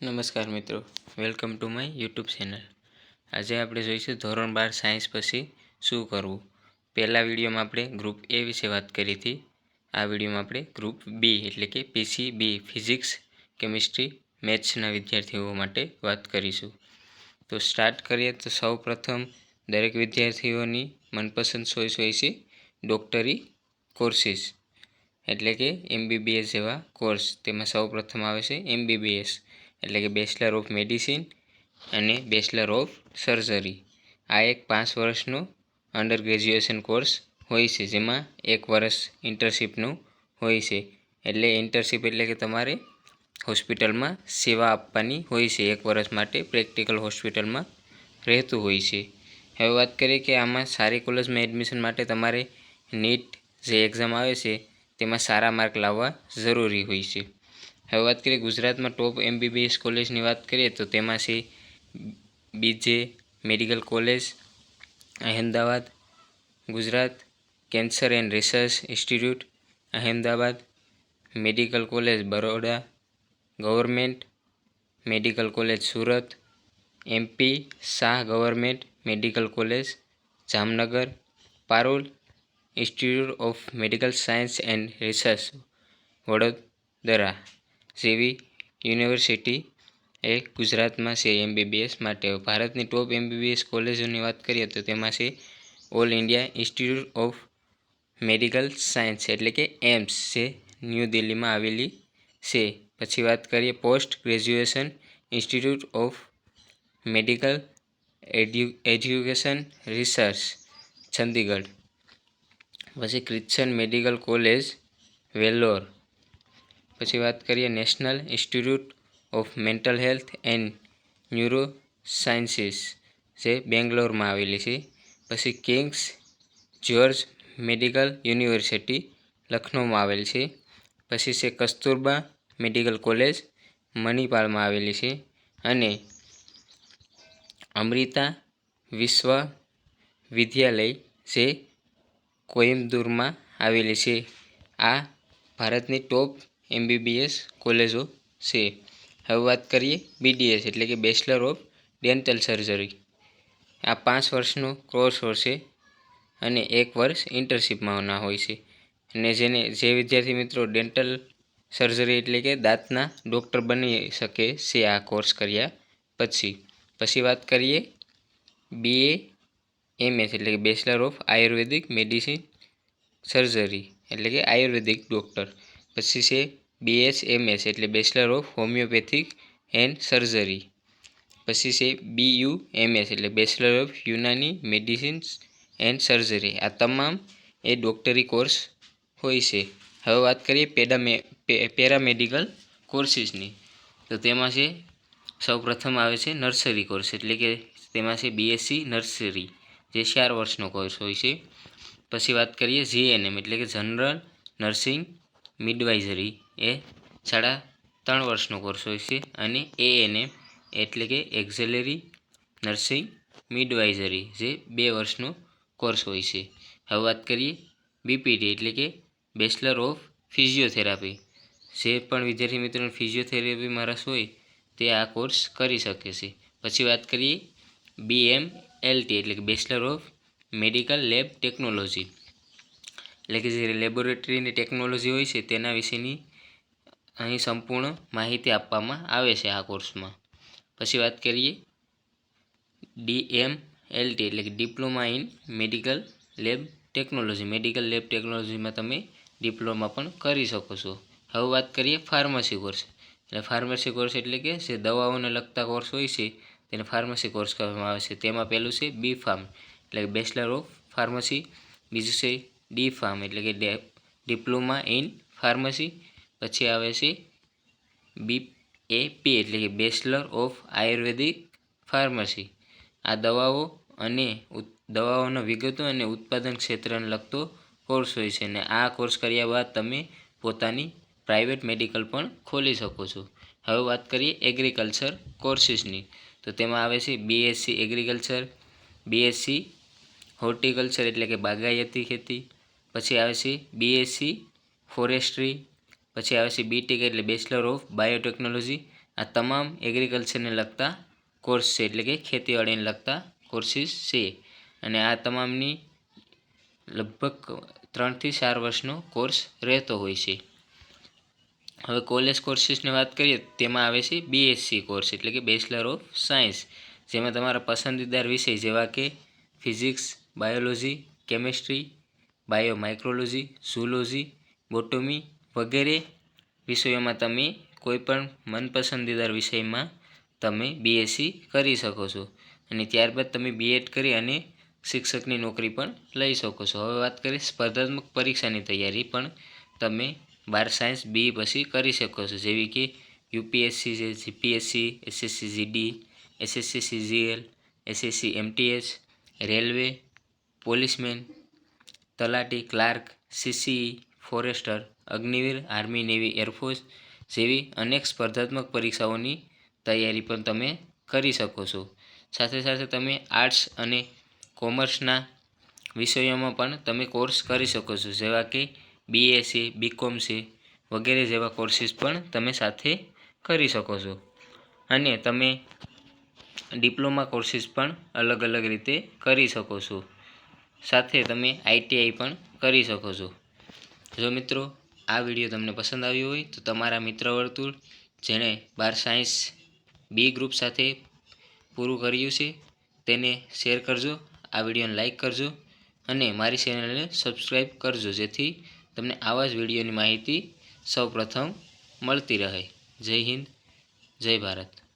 નમસ્કાર મિત્રો. Welcome to my YouTube channel. આજે આપણે જોઈશું ધોરણ બાર સાયન્સ પછી શું કરવું. પહેલા વિડીયોમાં આપણે ગ્રુપ એ વિશે વાત કરી હતી. આ વિડીયોમાં આપણે ગ્રુપ બી એટલે કે પીસી બી ફિઝિક્સ કેમિસ્ટ્રી મેથ્સના વિદ્યાર્થીઓ માટે વાત કરીશું. તો સ્ટાર્ટ કરીએ તો સૌ દરેક વિદ્યાર્થીઓની મનપસંદ ચોઈસ હોય છે ડૉક્ટરી કોર્સિસ એટલે કે એમબીબીએસ જેવા કોર્સ તેમાં સૌ પ્રથમ આવે છે એમબીબીએસ એટલે કે બેચલર ઓફ મેડિસિન અને બેચલર ઓફ સર્જરી આ એક પાંચ વર્ષનો અંડર ગ્રેજ્યુએશન કોર્સ હોય છે, જેમાં એક વર્ષ ઇન્ટર્નશીપનું હોય છે. એટલે ઇન્ટર્નશીપ એટલે કે તમારે હોસ્પિટલમાં સેવા આપવાની હોય છે, એક વર્ષ માટે પ્રેક્ટિકલ હોસ્પિટલમાં રહેતું હોય છે. હવે વાત કરીએ કે આમાં સારી કોલેજમાં એડમિશન માટે તમારે નીટ જે એક્ઝામ આવે છે, તેમાં સારા માર્ક લાવવા જરૂરી હોય છે. હવે વાત કરીએ ગુજરાતમાં ટોપ એમબીબીએસ કોલેજની વાત કરીએ તો તેમાં છે BJ medical college Ahmedabad, Gujarat cancer and research institute Ahmedabad medical college Baroda government medical college Surat MP Shah government medical college Jamnagar, Parul institute of medical science and research Vadodara. જેવી university એ ગુજરાતમાં છે MBBS માટે. ભારતની ટોપ MBBS કોલેજોની વાત કરીએ તો તેમાં છે All India Institute of Medical Science એટલે કે એમ્સ છે ન્યૂ દિલ્હીમાં આવેલી છે. પછી વાત કરીએ post graduation institute of medical education research, Chandigarh. પછી ક્રિશ્ચન મેડિકલ કોલેજ, વેલ્લોર. પછી વાત કરીએ national institute of mental health and neuro sciences જે બેંગ્લોરમાં આવેલી છે. પછી કિંગ્સ જ્યોર્જ મેડિકલ યુનિવર્સિટી લખનૌમાં આવેલ છે. પછી છે કસ્તુરબા મેડિકલ કોલેજ મણિપાલમાં આવેલી છે. અને અમૃતા વિશ્વ વિદ્યાલય જે કોઇમ્બતુરમાં આવેલી છે. આ ભારતની ટોપ એમબીબીએસ કોલેજો છે હવે વાત કરીએ બીડીએસ એટલે કે બેચલર ઓફ ડેન્ટલ સર્જરી આ પાંચ વર્ષનો કોર્સ હોય અને એક વર્ષ ઇન્ટર્નશીપમાં હોય છે. અને જેને, જે વિદ્યાર્થી મિત્રો ડેન્ટલ સર્જરી એટલે કે દાંતના ડૉક્ટર બની શકે છે આ કોર્સ કર્યા પછી. પછી વાત કરીએ બીએ એમએસ એટલે કે bachelor of Ayurvedic medicine surgery એટલે કે આયુર્વેદિક ડૉક્ટર પછી છે બીએસએમએસ એટલે bachelor of homeopathic and surgery પછી છે બીયુ એમએસ એટલે bachelor of Unani medicines and surgery આ તમામ એ ડૉક્ટરી કોર્સ હોય છે. હવે વાત કરીએ પેડામે પેરામેડિકલ કોર્સીસની તો તેમાં છે, સૌપ્રથમ આવે છે નર્સરી કોર્સ એટલે કે તેમાં છે બીએસસી નર્સરી, જે ચાર વર્ષનો કોર્સ હોય છે. પછી વાત કરીએ જીએનએમ એટલે કે જનરલ નર્સિંગ મિડવાઇઝરી એ સાડા ત્રણ વર્ષનો કોર્સ હોય છે અને એ એને એટલે કે એક્ઝેલરી નર્સિંગ મિડવાઇઝરી જે બે વર્ષનો કોર્સ હોય છે. હવે વાત કરીએ બીપીટી એટલે કે બેચલર ઓફ ફિઝિયોથેરાપી જે પણ વિદ્યાર્થી મિત્રોને ફિઝિયોથેરાપી મારા હોય તે આ કોર્સ કરી શકે છે. પછી વાત કરીએ બીએમ એલટી એટલે કે bachelor of medical lab technology એટલે કે જે લેબોરેટરીની ટેકનોલોજી હોય છે, તેના વિશેની અહીં સંપૂર્ણ માહિતી આપવામાં આવે છે આ કોર્સમાં પછી વાત કરીએ ડીએમએલટી એટલે કે diploma in medical lab technology medical lab ટેકનોલોજીમાં તમે ડિપ્લોમા પણ કરી શકો છો. હવે વાત કરીએ ફાર્મસી કોર્સ એટલે ફાર્મસી કોર્સ એટલે કે જે દવાઓને લગતા કોર્સ હોય છે, તેને ફાર્મસી કોર્સ કહેવામાં આવે છે. તેમાં પહેલું છે બી ફાર્મ એટલે બેચલર ઓફ ફાર્મસી બીજું છે ડી ફાર્મ એટલે કે ડિપ્લોમા ઇન ફાર્મસી. પછી આવે છે બી એ પી એટલે કે બેચલર ઓફ આયુર્વેદિક ફાર્મસી. આ દવાઓ અને દવાઓના વિગતો અને ઉત્પાદન ક્ષેત્રને લગતો કોર્સ હોય છે અને આ કોર્સ કર્યા બાદ તમે પોતાની પ્રાઇવેટ મેડિકલ પણ ખોલી શકો છો. હવે વાત કરીએ એગ્રીકલ્ચર કોર્સીસની. તો તેમાં આવે છે બીએસસી એગ્રીકલ્ચર બીએસસી હોર્ટિકલ્ચર એટલે કે બાગાયતી ખેતી પછી આવે છે બીએસસી ફોરેસ્ટ્રી પછી આવે છે બીટેક એટલે બેચલર ઓફ બાયોટેકનોલોજી આ તમામ એગ્રીકલ્ચરને લગતા કોર્સ છે, એટલે કે ખેતીવાડીને લગતા કોર્સિસ છે. અને આ તમામની લગભગ ત્રણથી ચાર વર્ષનો કોર્સ રહેતો હોય છે. હવે કોલેજ કોર્સિસની વાત કરીએ, તેમાં આવે છે બીએસસી કોર્સ એટલે કે બેચલર ઓફ સાયન્સ જેમાં તમારા પસંદીદાર વિષય જેવા કે ફિઝિક્સ બાયોલોજી કેમેસ્ટ્રી બાયોમાઇક્રોલોજી, ઝૂલોજી, બોટોમી વગેરે વિષયોમાં તમે કોઈપણ મનપસંદીદાર વિષયમાં તમે બીએસસી કરી શકો છો. અને ત્યારબાદ તમે બીએડ કરી અને શિક્ષકની નોકરી પણ લઈ શકો છો. હવે વાત કરીએ સ્પર્ધાત્મક પરીક્ષાની તૈયારી પણ તમે બાર સાયન્સ બી પછી કરી શકો છો. જેવી કે યુપીએસસી છે GPSC SSC GD SSC CGL SSC MTS railway, policeman તલાટી clerk CCE forester, Agniveer, army, navy, air force જેવી અનેક સ્પર્ધાત્મક પરીક્ષાઓની તૈયારી પણ તમે કરી શકો છો. સાથે સાથે તમે આર્ટ્સ અને કોમર્સના વિષયોમાં પણ તમે કોર્સ કરી શકો છો. જેવા કે બીએ બીકોમ છે, વગેરે જેવા કોર્સીસ પણ તમે સાથે કરી શકો છો. અને તમે ડિપ્લોમા કોર્સિસ પણ અલગ અલગ રીતે કરી શકો છો. સાથે તમે આઈટીઆઈ પણ કરી શકો છો. જો મિત્રો, આ વીડિયો તમને પસંદ આવ્યો હોય, તો તમારા મિત્ર વર્તુળ, જેણે બાર સાયન્સ બી ગ્રુપ સાથે પૂરું કર્યું છે, તેને શેર કરજો, આ વિડીયોને લાઇક કરજો, અને મારી ચેનલને સબસ્ક્રાઈબ કરજો, જેથી તમને આવા જ વિડીયોની માહિતી સૌપ્રથમ મળતી રહે. જય હિન્દ, જય ભારત.